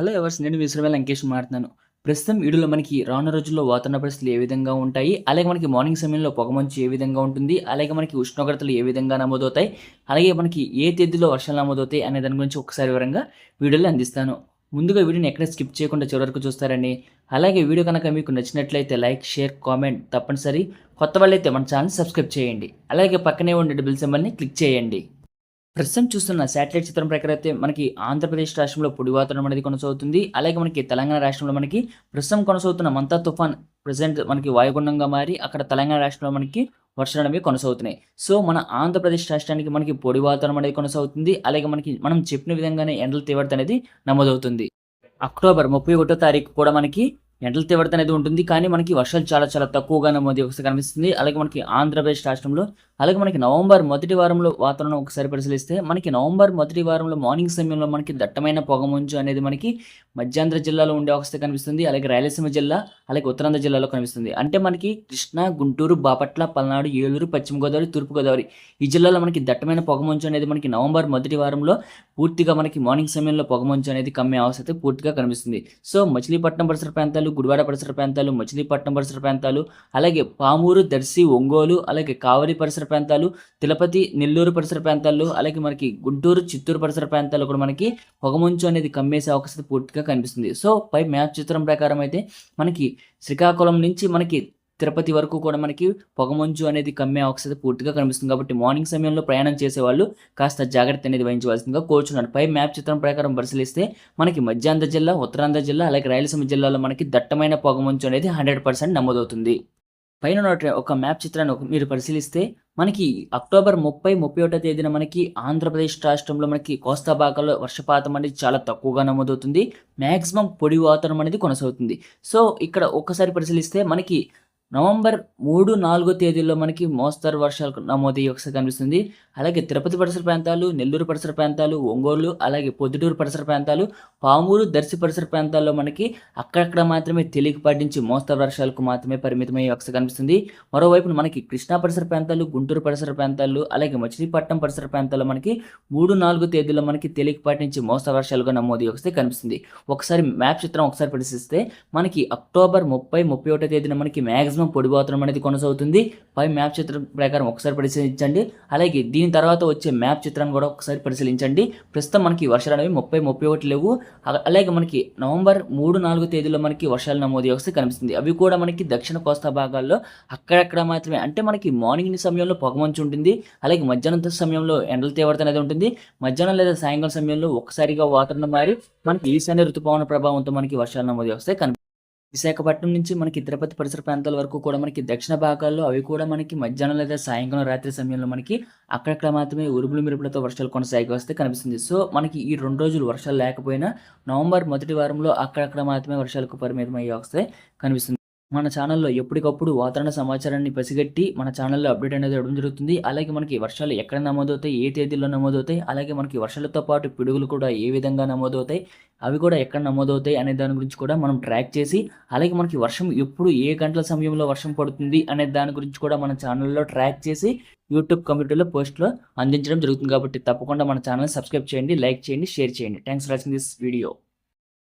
Hello ఎవర్స్ నేను విశ్రవేల్ లంకేష్ మాట్లాడుతున్నాను. ప్రస్తుతం వీడియోలో మనకి రానున్న రోజుల్లో వాతావరణ పరిస్థితులు ఏ విధంగా ఉంటాయి? అలాగే మనకి మార్నింగ్ సమయంలో పొగమంచు ఏ విధంగా ఉంటుంది? అలాగే మనకి ఉష్ణోగ్రతలు ఏ విధంగా నమోదవుతాయి? అలాగే మనకి ఏ తేదీలో వర్షాలు నమోదవుతాయి అనే దాని గురించి ఒకసారి వివరంగా వీడియోలో అందిస్తాను. ముందుగా వీడియోని ఎక్కడ స్కిప్ చేయకుండా చివరి వరకు చూస్తారని అలాగే వీడియో కనుక మీకు నచ్చినట్లయితే లైక్ షేర్ కామెంట్ తప్పనిసరి. కొత్త వాళ్ళైతే మన ఛానల్ సబ్స్క్రైబ్ చేయండి. అలాగే పక్కనే ఉండే బిల్ సింబల్ని క్లిక్ చేయండి. ప్రస్తుతం చూస్తున్న శాటిలైట్ చిత్రం ప్రకారం అయితే మనకి ఆంధ్రప్రదేశ్ రాష్ట్రంలో పొడి వాతావరణం అనేది కొనసాగుతుంది. అలాగే మనకి తెలంగాణ రాష్ట్రంలో మనకి ప్రస్తుతం కొనసాగుతున్న మంతా తుఫాన్ ప్రజెంట్ మనకి వాయుగుండంగా మారి అక్కడ తెలంగాణ రాష్ట్రంలో మనకి వర్షాలు అనేవి కొనసాగుతున్నాయి. సో మన ఆంధ్రప్రదేశ్ రాష్ట్రానికి మనకి పొడి వాతావరణం అనేది కొనసాగుతుంది. అలాగే మనకి మనం చెప్పిన విధంగానే ఎండల తీవ్రత అనేది నమోదవుతుంది. అక్టోబర్ ముప్పై ఒకటో తారీఖు కూడా మనకి ఎండల తీవ్రత అనేది ఉంటుంది. కానీ మనకి వర్షాలు చాలా చాలా తక్కువగా నమోదు కనిపిస్తుంది. అలాగే మనకి ఆంధ్రప్రదేశ్ రాష్ట్రంలో అలాగే మనకి నవంబర్ మొదటి వారంలో వాతావరణం ఒకసారి పరిశీలిస్తే మనకి నవంబర్ మొదటి వారంలో మార్నింగ్ సమయంలో మనకి దట్టమైన పొగమంచు అనేది మనకి మధ్యాంధ్ర జిల్లాలో ఉండే అవస్థ కనిపిస్తుంది అలాగే రాయలసీమ జిల్లా అలాగే ఉత్తరాంధ్ర జిల్లాలో కనిపిస్తుంది. అంటే మనకి కృష్ణా గుంటూరు బాపట్ల పల్నాడు ఏలూరు పశ్చిమ గోదావరి తూర్పు గోదావరి ఈ జిల్లాలో మనకి దట్టమైన పొగమంచు అనేది మనకి నవంబర్ మొదటి వారంలో పూర్తిగా మనకి మార్నింగ్ సమయంలో పొగమంచు అనేది కమ్మే అవస్థ అయితే పూర్తిగా కనిపిస్తుంది. సో మచిలీపట్నం పరిసర ప్రాంతాలు గుడివాడ పరిసర ప్రాంతాలు మచిలీపట్నం పరిసర ప్రాంతాలు అలాగే పామూరు దర్శి ఒంగోలు అలాగే కావలి పరిసర ప్రాంతాలు తిరుపతి నెల్లూరు పరిసర ప్రాంతాల్లో అలాగే మనకి గుంటూరు చిత్తూరు పరిసర ప్రాంతాల్లో కూడా మనకి పొగమంచు అనేది కమ్మేసే అవకాశం పూర్తిగా కనిపిస్తుంది. సో పై మ్యాప్ చిత్రం ప్రకారం అయితే మనకి శ్రీకాకుళం నుంచి మనకి తిరుపతి వరకు కూడా మనకి పొగమంచు అనేది కమ్మే అవకాశం పూర్తిగా కనిపిస్తుంది. కాబట్టి మార్నింగ్ సమయంలో ప్రయాణం చేసే వాళ్ళు కాస్త జాగ్రత్త అనేది వహించవలసిందిగా కోరుచున్నాను. పై మ్యాప్ చిత్రం ప్రకారం పరిశీలిస్తే మనకి మధ్యాంధ్ర జిల్లా ఉత్తరాంధ్ర జిల్లా అలాగే రాయలసీమ జిల్లాలో మనకి దట్టమైన పొగమంచు అనేది హండ్రెడ్ పర్సెంట్ నమోదవుతుంది. పైన ఒక మ్యాప్ చిత్రాన్ని ఒక- మీరు పరిశీలిస్తే మనకి అక్టోబర్ ముప్పై ముప్పై ఒకటో తేదీన మనకి ఆంధ్రప్రదేశ్ రాష్ట్రంలో మనకి కోస్తా భాగాల్లో వర్షపాతం అనేది చాలా తక్కువగా నమోదవుతుంది. మ్యాక్సిమం పొడి వాతావరణం అనేది కొనసాగుతుంది. సో ఇక్కడ ఒక్కసారి పరిశీలిస్తే మనకి నవంబర్ మూడు నాలుగో తేదీల్లో మనకి మోస్తరు వర్షాలు నమోదయ్యే ఒకసారి కనిపిస్తుంది. అలాగే తిరుపతి పరిసర ప్రాంతాలు నెల్లూరు పరిసర ప్రాంతాలు ఒంగోలు అలాగే పొద్దుటూరు పరిసర ప్రాంతాలు పామూరు దర్శి పరిసర ప్రాంతాల్లో మనకి అక్కడక్కడ మాత్రమే తేలికపాటి నుంచి మోస్తరు వర్షాలకు మాత్రమే పరిమితమయ్యే ఒకసారి కనిపిస్తుంది. మరోవైపు మనకి కృష్ణా పరిసర ప్రాంతాలు గుంటూరు పరిసర ప్రాంతాలు అలాగే మచిలీపట్నం పరిసర ప్రాంతాల్లో మనకి మూడు నాలుగు తేదీల్లో మనకి తేలికపాటి నుంచి మోస్తరు వర్షాలుగా నమోదయ్యే ఒకసారి కనిపిస్తుంది. ఒకసారి మ్యాప్ చిత్రం ఒకసారి పరిశీలిస్తే మనకి అక్టోబర్ ముప్పై ముప్పై ఒకటో తేదీన మనకి మ్యాక్సిమం పొడిపోతనం అనేది కొనసాగుతుంది. పై మ్యాప్ చిత్రం ప్రకారం ఒకసారి పరిశీలించండి. అలాగే దీని తర్వాత వచ్చే మ్యాప్ చిత్రాన్ని కూడా ఒకసారి పరిశీలించండి. ప్రస్తుతం మనకి వర్షాలు అనేవి ముప్పై ముప్పై ఒకటి లేవు. అలాగే మనకి నవంబర్ మూడు నాలుగు తేదీలో మనకి వర్షాలు నమోదు వస్తే కనిపిస్తుంది. అవి కూడా మనకి దక్షిణ కోస్తా భాగాల్లో అక్కడక్కడ మాత్రమే. అంటే మనకి మార్నింగ్ సమయంలో పొగమంచు ఉంటుంది. అలాగే మధ్యాహ్నం సమయంలో ఎండల తీవ్రత అనేది ఉంటుంది. మధ్యాహ్నం లేదా సాయంకాలం సమయంలో ఒక్కసారిగా వాతావరణం మారి మనకి ఈశాన్య ఋతుపవన ప్రభావంతో మనకి వర్షాలు నమోదు వస్తే కనిపిస్తుంది విశాఖపట్నం నుంచి మనకి తిరుపతి పరిసర ప్రాంతాల వరకు కూడా మనకి దక్షిణ భాగాల్లో అవి కూడా మనకి మధ్యాహ్నం లేదా సాయంకాలం రాత్రి సమయంలో మనకి అక్కడక్కడ మాత్రమే ఉరుములు మెరుపులతో వర్షాలు కొనసాగి వస్తే కనిపిస్తుంది. సో మనకి ఈ రెండు రోజులు వర్షాలు లేకపోయినా నవంబర్ మొదటి వారంలో అక్కడక్కడ మాత్రమే వర్షాలకు పరిమితం అయ్యే వస్తే కనిపిస్తుంది. మన ఛానల్లో ఎప్పటికప్పుడు వాతావరణ సమాచారాన్ని పసిగట్టి మన ఛానల్లో అప్డేట్ అనేది ఇవ్వడం జరుగుతుంది. అలాగే మనకి వర్షాలు ఎక్కడ నమోదవుతాయి ఏ తేదీలో నమోదవుతాయి అలాగే మనకి వర్షాలతో పాటు పిడుగులు కూడా ఏ విధంగా నమోదవుతాయి అవి కూడా ఎక్కడ నమోదవుతాయి అనే దాని గురించి కూడా మనం ట్రాక్ చేసి అలాగే మనకి వర్షం ఎప్పుడు ఏ గంటల సమయంలో వర్షం పడుతుంది అనే దాని గురించి కూడా మన ఛానల్లో ట్రాక్ చేసి యూట్యూబ్ కమ్యూనిటీలో పోస్ట్లో అందించడం జరుగుతుంది. కాబట్టి తప్పకుండా మన ఛానల్ సబ్స్క్రైబ్ చేయండి లైక్ చేయండి షేర్ చేయండి. Thanks for watching this video